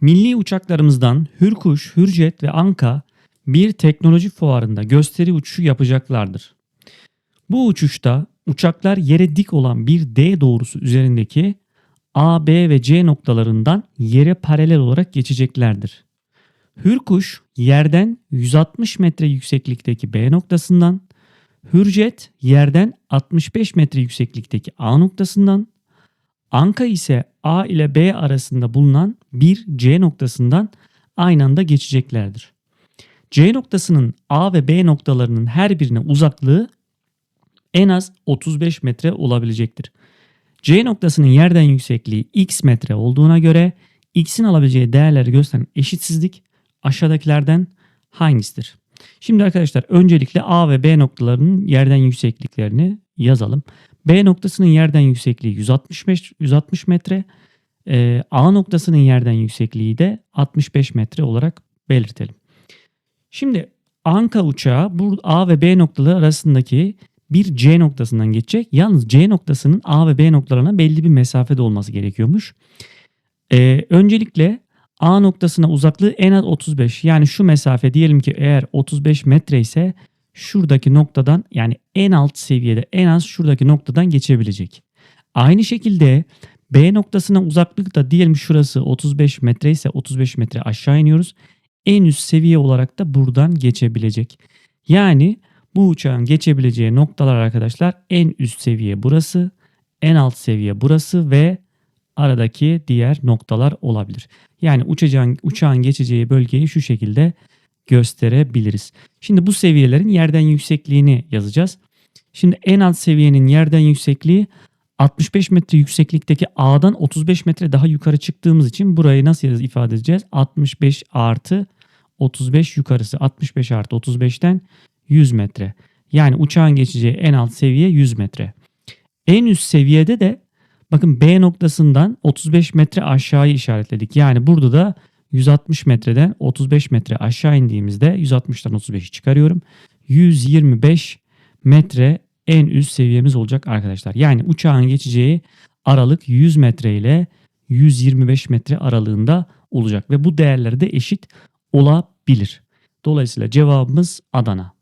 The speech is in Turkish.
Milli uçaklarımızdan Hürkuş, Hürjet ve Anka bir teknoloji fuarında gösteri uçuşu yapacaklardır. Bu uçuşta uçaklar yere dik olan bir D doğrusu üzerindeki A, B ve C noktalarından yere paralel olarak geçeceklerdir. Hürkuş yerden 160 metre yükseklikteki B noktasından, Hürjet yerden 65 metre yükseklikteki A noktasından, Anka ise A ile B arasında bulunan bir C noktasından aynı anda geçeceklerdir. C noktasının A ve B noktalarının her birine uzaklığı en az 35 metre olabilecektir. C noktasının yerden yüksekliği x metre olduğuna göre x'in alabileceği değerleri gösteren eşitsizlik aşağıdakilerden hangisidir? Şimdi arkadaşlar öncelikle A ve B noktalarının yerden yüksekliklerini yazalım. B noktasının yerden yüksekliği 165 160 metre. Ee, A noktasının yerden yüksekliği de 65 metre olarak belirtelim. Şimdi Anka uçağı bu A ve B noktaları arasındaki bir C noktasından geçecek. Yalnız C noktasının A ve B noktalarına belli bir mesafede olması gerekiyormuş. Ee, öncelikle A noktasına uzaklığı en az 35. Yani şu mesafe diyelim ki eğer 35 metre ise şuradaki noktadan yani en alt seviyede en az şuradaki noktadan geçebilecek. Aynı şekilde B noktasına uzaklık da diyelim şurası 35 metre ise 35 metre aşağı iniyoruz. En üst seviye olarak da buradan geçebilecek. Yani bu uçağın geçebileceği noktalar arkadaşlar en üst seviye burası, en alt seviye burası ve aradaki diğer noktalar olabilir. Yani uçacağın, uçağın geçeceği bölgeyi şu şekilde gösterebiliriz. Şimdi bu seviyelerin yerden yüksekliğini yazacağız. Şimdi en alt seviyenin yerden yüksekliği 65 metre yükseklikteki A'dan 35 metre daha yukarı çıktığımız için burayı nasıl ifade edeceğiz? 65 artı 35 yukarısı 65 artı 35'ten 100 metre. Yani uçağın geçeceği en alt seviye 100 metre. En üst seviyede de bakın B noktasından 35 metre aşağıyı işaretledik. Yani burada da 160 metreden 35 metre aşağı indiğimizde 160'tan 35'i çıkarıyorum. 125 metre en üst seviyemiz olacak arkadaşlar. Yani uçağın geçeceği aralık 100 metre ile 125 metre aralığında olacak ve bu değerleri de eşit olabilir. Dolayısıyla cevabımız Adana.